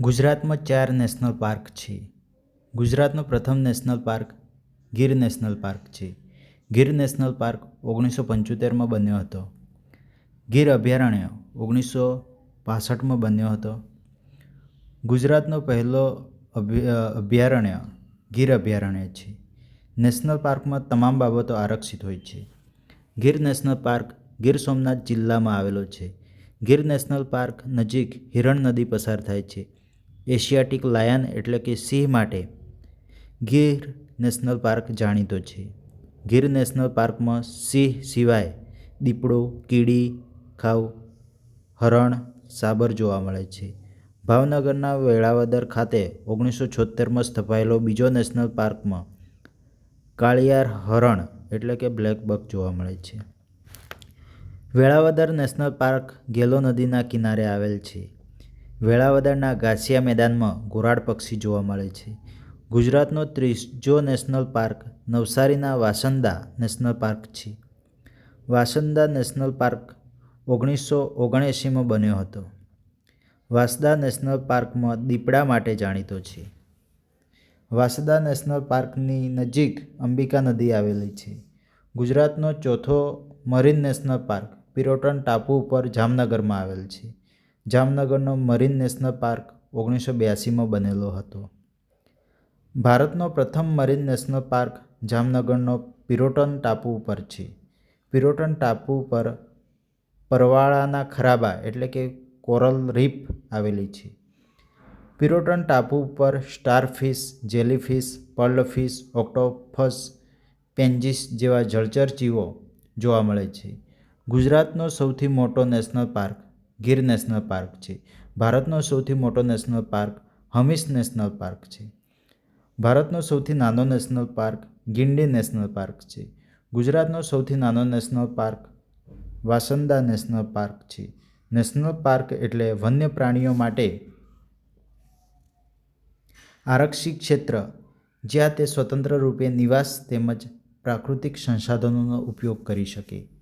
ગુજરાતમાં ચાર national park છે. ગુજરાતનો પ્રથમ national park Gir national park છે. ગીર નેશનલ પાર્ક ઓગણીસો પંચોતેરમાં બન્યો હતો. ગીર અભયારણ્ય ઓગણીસો પાસઠમાં બન્યો હતો. ગુજરાતનો પહેલો અભ્ય અભયારણ્ય ગીર અભયારણ્ય છે. નેશનલ પાર્કમાં તમામ બાબતો આરક્ષિત હોય છે. ગીર નેશનલ પાર્ક ગીર સોમનાથ જિલ્લામાં આવેલો છે. ગીર નેશનલ પાર્ક નજીક હિરણ નદી પસાર થાય છે. એશિયાટિક લાયન એટલે કે સિંહ માટે ગીર નેશનલ પાર્ક જાણીતો છે. ગીર નેશનલ પાર્કમાં સિંહ સિવાય દીપડો, કીડી ખાવ હરણ, સાબર જોવા મળે છે. ભાવનગરના વેળાવદર ખાતે ઓગણીસો છોતેરમાં સ્થપાયેલો બીજો નેશનલ પાર્કમાં કાળિયાર હરણ એટલે કે બ્લેક બક જોવા મળે છે. વેળાવદર નેશનલ પાર્ક ગેલો નદીના કિનારે આવેલ છે. વેળાવદરના ઘાસિયા મેદાનમાં ઘોરાડ પક્ષી જોવા મળે છે. ગુજરાતનો ત્રીજો નેશનલ પાર્ક નવસારીના વાસંદા નેશનલ પાર્ક છે. વાસંદા નેશનલ પાર્ક ઓગણીસો ઓગણએંસીમાં બન્યો હતો. વાંસદા નેશનલ પાર્કમાં દીપડા માટે જાણીતો છે. વાંસદા નેશનલ પાર્કની નજીક અંબિકા નદી આવેલી છે. ગુજરાતનો ચોથો મરીન નેશનલ પાર્ક પિરોટન ટાપુ ઉપર જામનગરમાં આવેલ છે. જામનગરનો મરીન નેશનલ પાર્ક ઓગણીસો બ્યાસીમાં બનેલો હતો. ભારતનો પ્રથમ મરીન નેશનલ પાર્ક જામનગરનો પિરોટન ટાપુ ઉપર છે. પિરોટન ટાપુ પર પરવાળાના ખરાબા એટલે કે કોરલ રીફ આવેલી છે. પિરોટન ટાપુ ઉપર સ્ટારફિશ, જેલીફિશ, પર્લફિશ ઓક્ટોફસ પેન્જીસ જેવા જળચર જીવો જોવા મળે છે. ગુજરાતનો સૌથી મોટો national park Gir national park છે. ભારતનો સૌથી મોટો national park Hemis national park છે. ભારતનો સૌથી નાનો national park Guindy national park છે. ગુજરાતનો સૌથી નાનો નેશનલ પાર્ક વાસંદા નેશનલ પાર્ક છે. નેશનલ પાર્ક એટલે વન્ય પ્રાણીઓ માટે આરક્ષિત ક્ષેત્ર, જ્યાં તે સ્વતંત્ર રૂપે નિવાસ તેમજ પ્રાકૃતિક સંસાધનોનો ઉપયોગ કરી શકે.